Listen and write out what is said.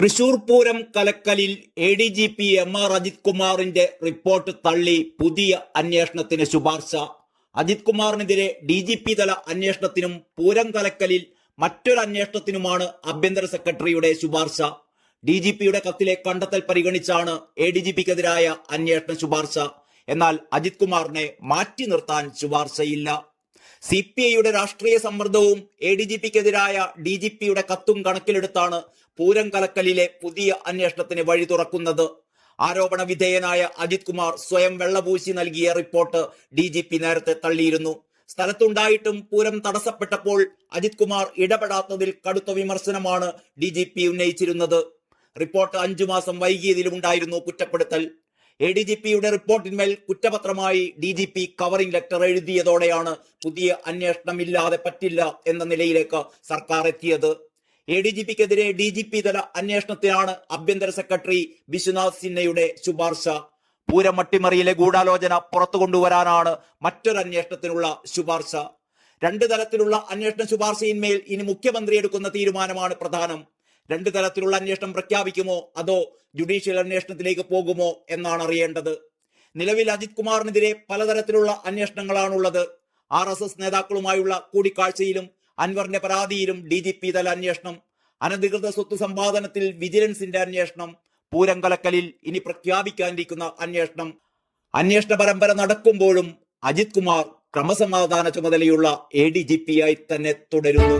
Thrissur Pooram കലക്കലിൽ A D G P M R Ajith കുമാറിന്റെ report തള്ളി പുതിയ അന്വേഷണത്തിന് ശുപാർശ. അജിത് കുമാറിനെതിരെ ഡി ജി പി തല അന്വേഷണത്തിനും പൂരം കലക്കലിൽ മറ്റൊരു അന്വേഷണത്തിനുമാണ് ആഭ്യന്തര സെക്രട്ടറിയുടെ ശുപാർശ. ഡി ജി പിയുടെ കത്തിലെ കണ്ടെത്തൽ പരിഗണിച്ചാണ് എ ഡി ജി പിക്കെതിരായ അന്വേഷണ ശുപാർശ. എന്നാൽ അജിത് കുമാറിനെ മാറ്റി നിർത്താൻ ശുപാർശയില്ല. സി പി ഐയുടെ രാഷ്ട്രീയ സമ്മർദ്ദവും എ ഡി ജി പിക്കെതിരായ ഡി ജി പിയുടെ കത്തും കണക്കിലെടുത്താണ് പൂരം കലക്കലിലെ പുതിയ അന്വേഷണത്തിന് വഴി തുറക്കുന്നത്. ആരോപണ വിധേയനായ അജിത് കുമാർ സ്വയം വെള്ളപൂശി നൽകിയ റിപ്പോർട്ട് ഡി ജി പി നേരത്തെ തള്ളിയിരുന്നു. സ്ഥലത്തുണ്ടായിട്ടും പൂരം തടസ്സപ്പെട്ടപ്പോൾ അജിത് കുമാർ ഇടപെടാത്തതിൽ കടുത്ത വിമർശനമാണ് ഡി ജി പി ഉന്നയിച്ചിരുന്നത്. റിപ്പോർട്ട് അഞ്ചു മാസം വൈകിയതിലുമുണ്ടായിരുന്നു കുറ്റപ്പെടുത്തൽ. എ ഡി ജി പിയുടെ റിപ്പോർട്ടിന്മേൽ കുറ്റപത്രമായി D G P covering letter എഴുതിയതോടെയാണ് പുതിയ അന്വേഷണമില്ലാതെ പറ്റില്ല എന്ന നിലയിലേക്ക് സർക്കാർ എത്തിയത്. എ ഡി ജി പിക്കെതിരെ ഡി ജി പി തല അന്വേഷണത്തിനാണ് ആഭ്യന്തര സെക്രട്ടറി വിശ്വനാഥ് സിൻഹയുടെ ശുപാർശ. പൂരം അട്ടിമറിയിലെ ഗൂഢാലോചന പുറത്തു കൊണ്ടുവരാനാണ് മറ്റൊരു അന്വേഷണത്തിനുള്ള ശുപാർശ. രണ്ട് തലത്തിലുള്ള അന്വേഷണ ശുപാർശയിന്മേൽ ഇനി മുഖ്യമന്ത്രി എടുക്കുന്ന തീരുമാനമാണ് പ്രധാനം. രണ്ട് തരത്തിലുള്ള അന്വേഷണം പ്രഖ്യാപിക്കുമോ? അതോ ജുഡീഷ്യൽ അന്വേഷണത്തിലേക്ക് പോകുമോ എന്നാണ് അറിയേണ്ടത്. നിലവിൽ അജിത് കുമാറിനെതിരെ പലതരത്തിലുള്ള അന്വേഷണങ്ങളാണുള്ളത്. ആർ എസ് എസ് നേതാക്കളുമായുള്ള കൂടിക്കാഴ്ചയിലും അൻവറിന്റെ പരാതിയിലും ഡി ജി പി തല അന്വേഷണം അനധികൃത സ്വത്ത് സമ്പാദനത്തിൽ വിജിലൻസിന്റെ അന്വേഷണം പൂരംകലക്കലിൽ ഇനി പ്രഖ്യാപിക്കാനിരിക്കുന്ന അന്വേഷണം. അന്വേഷണ പരമ്പര നടക്കുമ്പോഴും അജിത് കുമാർ ക്രമസമാധാന ചുമതലയുള്ള എ ഡി ജി പി ആയി തന്നെ തുടരുന്നു.